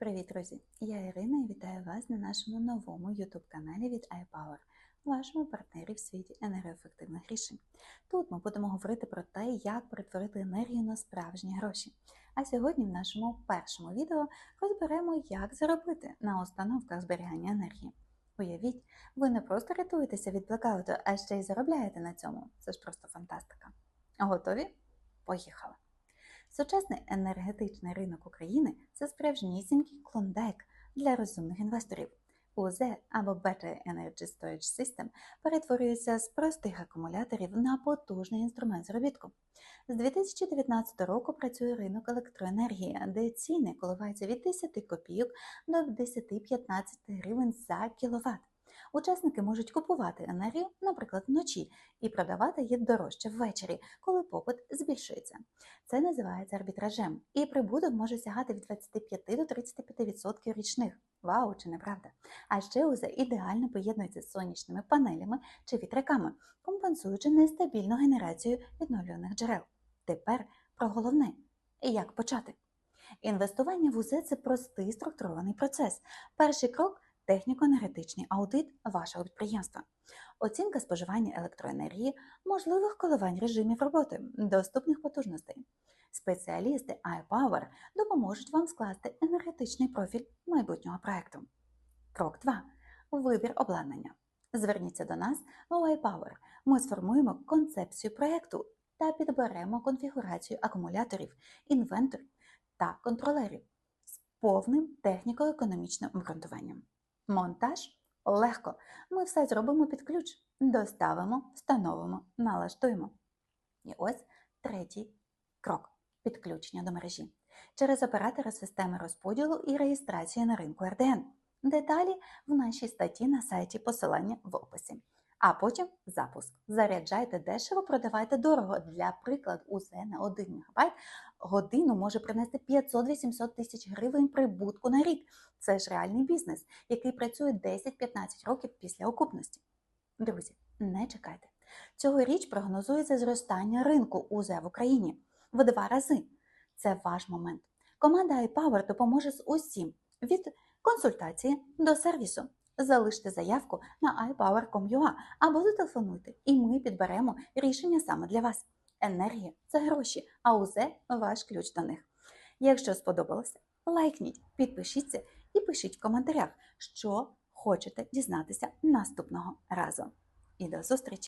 Привіт, друзі! Я Ірина і вітаю вас на нашому новому youtube каналі від iPower, вашому партнері в світі енергоефективних рішень. Тут ми будемо говорити про те, як перетворити енергію на справжні гроші. А сьогодні в нашому першому відео розберемо, як заробити на установках зберігання енергії. Уявіть, ви не просто рятуєтеся від блекауту, а ще й заробляєте на цьому. Це ж просто фантастика. Готові? Поїхали! Сучасний енергетичний ринок України це справжнісінький клондайк для розумних інвесторів. УЗ або Better Energy Storage System перетворюється з простих акумуляторів на потужний інструмент заробітку. З 2019 року працює ринок електроенергії, де ціни коливаються від 10 копійок до 10-15 гривень за кіловат. Учасники можуть купувати енергію, наприклад, вночі, і продавати її дорожче ввечері, коли попит збільшується. Це називається арбітражем, і прибуток може сягати від 25 до 35% річних. Вау, чи не правда? А ще УЗ ідеально поєднується з сонячними панелями чи вітряками, компенсуючи нестабільну генерацію відновлюваних джерел. Тепер про головне як почати. Інвестування в УЗ це простий структурований процес. Перший крок техніко-енергетичний аудит вашого підприємства, оцінка споживання електроенергії, можливих коливань режимів роботи, доступних потужностей. Спеціалісти iPower допоможуть вам скласти енергетичний профіль майбутнього проекту. Крок 2. Вибір обладнання. Зверніться до нас у iPower. Ми сформуємо концепцію проекту та підберемо конфігурацію акумуляторів, інвентор та контролерів з повним техніко-економічним обґрунтуванням. Монтаж легко. Ми все зробимо під ключ. Доставимо, встановимо, налаштуємо. І ось третій крок підключення до мережі через оператора системи розподілу і реєстрації на ринку РДН. Деталі в нашій статті на сайті посилання в описі. А потім запуск. Заряджайте дешево, продавайте дорого. Для прикладу, усе на 1 МБ годину може принести 500-800 тисяч гривень прибутку на рік. Це ж реальний бізнес, який працює 10-15 років після окупності. Друзі, не чекайте. Цьогоріч прогнозується зростання ринку УЗ в Україні в два рази. Це ваш момент. Команда iPower допоможе з усім від консультації до сервісу. Залиште заявку на iPower.com.ua або зателефонуйте, і ми підберемо рішення саме для вас. Енергія це гроші, а узе ваш ключ до них. Якщо сподобалося, лайкніть, підпишіться і пишіть в коментарях, що хочете дізнатися наступного разу. І до зустрічі!